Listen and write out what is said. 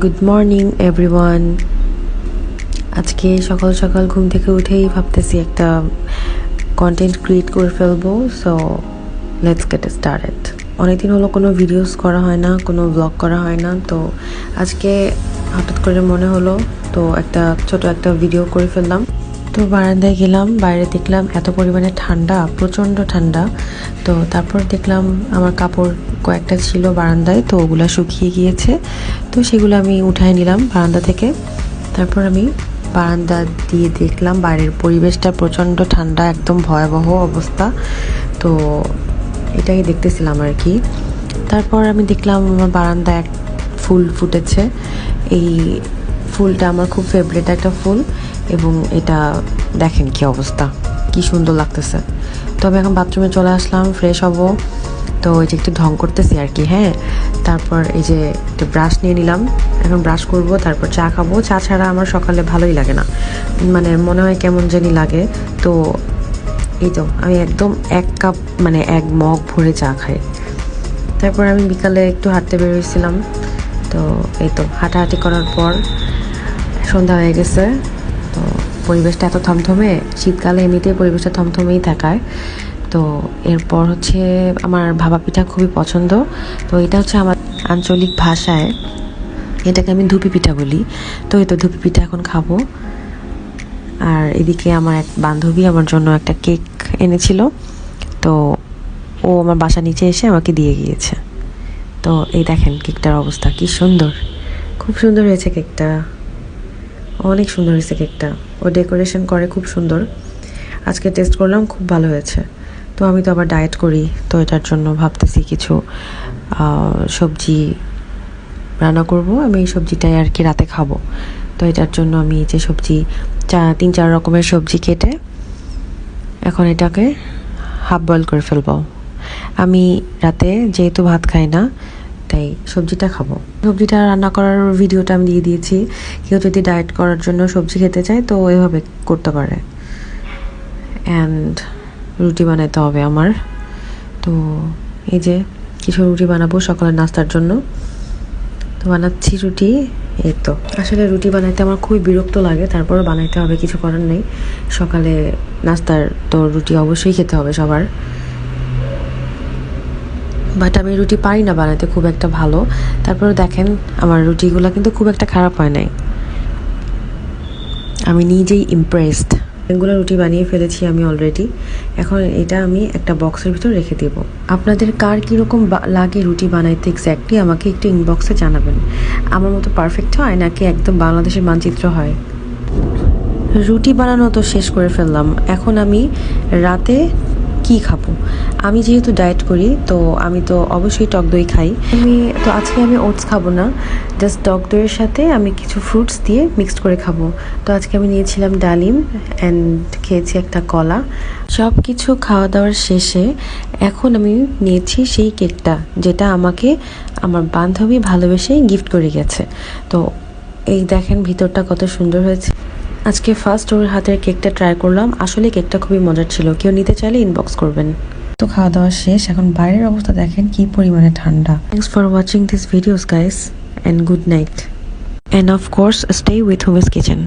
Good morning everyone আজকে সকাল সকাল ঘুম থেকে উঠেই ভাবতেছি একটা কন্টেন্ট ক্রিয়েট করে ফেলব সো লেটস গেট স্টার্টেড অনেকদিন হলো কোনো ভিডিওস করা হয় না, কোনো ব্লগ করা হয় না, তো আজকে হঠাৎ করে মনে হলো, তো একটা ছোট একটা ভিডিও করে ফেললাম। তো বারান্দায় গেলাম, বাইরে দেখলাম এত পরিমাণে ঠান্ডা, প্রচণ্ড ঠান্ডা। তো তারপর দেখলাম আমার কাপড় কয়েকটা ছিল বারান্দায়, তো ওগুলো শুকিয়ে গিয়েছে। তো সেগুলো আমি উঠায় নিলাম বারান্দা থেকে। তারপর আমি বারান্দা দিয়ে দেখলাম বাইরের পরিবেশটা প্রচণ্ড ঠান্ডা, একদম ভয়াবহ অবস্থা। তো এটাই দেখতেছিলাম আর কি। তারপর আমি দেখলাম আমার বারান্দায় এক ফুল ফুটেছে। এই ফুলটা আমার খুব ফেভারিট একটা ফুল এবং এটা দেখেন কি অবস্থা, কি সুন্দর লাগতেছে। তো আমি এখন বাথরুমে চলে আসলাম ফ্রেশ হব। তো এই যে একটু ঢং করতেছি আর কি হ্যাঁ? তারপর এই যে একটু ব্রাশ নিয়ে নিলাম, এখন ব্রাশ করব, তারপর চা খাব। চা ছাড়া আমার সকালে ভালোই লাগে না মানে মনে হয় কেমন জানি লাগে। তো এই তো, আমি একদম এক কাপ মানে এক মগ ভরে চা খাই। তারপর আমি বিকালে একটু হাঁটতে বেরোয়েছিলাম তো এই তো, হাঁটাহাঁটি করার পর সন্ধ্যা হয়ে গেছে, তো পরিবেশটা এত থমথমে, শীতকালে এমনিতেই পরিবেশটা থমথমেই থাকায়। তো এরপর হচ্ছে আমার ভাবা পিঠা খুবই পছন্দ, তো এটা হচ্ছে আমার আঞ্চলিক ভাষায়, এটাকে আমি ধুপি পিঠা বলি। তো এই তো ধুপি পিঠা এখন খাব। আর এদিকে আমার এক বান্ধবী আমার জন্য একটা কেক এনেছিল, তো ও আমার বাসা নিচে এসে আমাকে দিয়ে গিয়েছে। তো এই দেখেন কেকটার অবস্থা, কি সুন্দর। খুব সুন্দর হয়েছে কেকটা। অনেক সুন্দর হয়েছে কেকটা। ও ডেকোরেশন করে খুব সুন্দর। আজকে টেস্ট করলাম, খুব ভালো হয়েছে। তো আমি তো আবার ডায়েট করি, তো এটার জন্য ভাবতেছি কিছু সবজি রান্না করব। আমি এই সবজিটাই আর কি রাতে খাব। তো এটার জন্য আমি যে সবজি, চা, তিন, চার রকমের সবজি কেটে এখন এটাকে হাফ বয়েল করে ফেলব। আমি রাতে যেহেতু ভাত খাই না তাই সবজিটা খাব। সবজিটা রান্না করার ভিডিওটা আমি দিয়ে দিয়েছি। কেউ যদি ডায়েট করার জন্য সবজি খেতে চায়, তো এভাবে করতে পারে। অ্যান্ড রুটি বানাইতে হবে আমার। তো এই যে কিছু রুটি বানাবো সকালের নাস্তার জন্য। তো বানাচ্ছি রুটি, এই তো। আসলে রুটি বানাইতে আমার খুবই বিরক্ত লাগে তারপরে বানাইতে হবে, কিছু করার নেই। সকালে নাস্তার তো রুটি অবশ্যই খেতে হবে সবার। বাট আমি রুটি পারি না বানাতে, খুব একটা ভালো। তারপরে দেখেন, আমার রুটিগুলো কিন্তু খুব একটা খারাপ হয় নাই। আমি নিজেই ইমপ্রেসড অনেকগুলো রুটি বানিয়ে ফেলেছি আমি অলরেডি এখন এটা আমি একটা বক্সের ভিতর রেখে দেব। আপনাদের কার কীরকম লাগে রুটি বানাইতে এক্স্যাক্টলি আমাকে একটু ইনবক্সে জানাবেন। আমার মতো পারফেক্ট হয় নাকি একদম বাংলাদেশের মানচিত্র হয়? রুটি বানানো তো শেষ করে ফেললাম। এখন আমি রাতে কি খাব? আমি যেহেতু ডায়েট করি, তো আমি তো অবশ্যই টক দই খাই। আমি, তো আজকে আমি ওটস খাব না জাস্ট টক দইয়ের সাথে আমি কিছু ফ্রুটস দিয়ে মিক্সড করে খাব। তো আজকে আমি নিয়েছিলাম ডালিম অ্যান্ড খেয়েছি একটা কলা। সব কিছু খাওয়া দাওয়ার শেষে এখন আমি নিয়েছি সেই কেকটা, যেটা আমাকে আমার বান্ধবী ভালোবেসে গিফট করে গেছে। তো এই দেখেন ভিতরটা কত সুন্দর হয়েছে। আজকে ফার্স্ট ওর হাতের কেকটা ট্রাই করলাম। আসলে কেকটা খুবই মজার ছিল। কেউ নিতে চাইলে ইনবক্স করবেন। তো খাওয়া দাওয়া শেষ। এখন বাইরের অবস্থা দেখেন কি পরিমাণে ঠান্ডা। Thanks for watching this videos guys and good night and of course stay with homes kitchen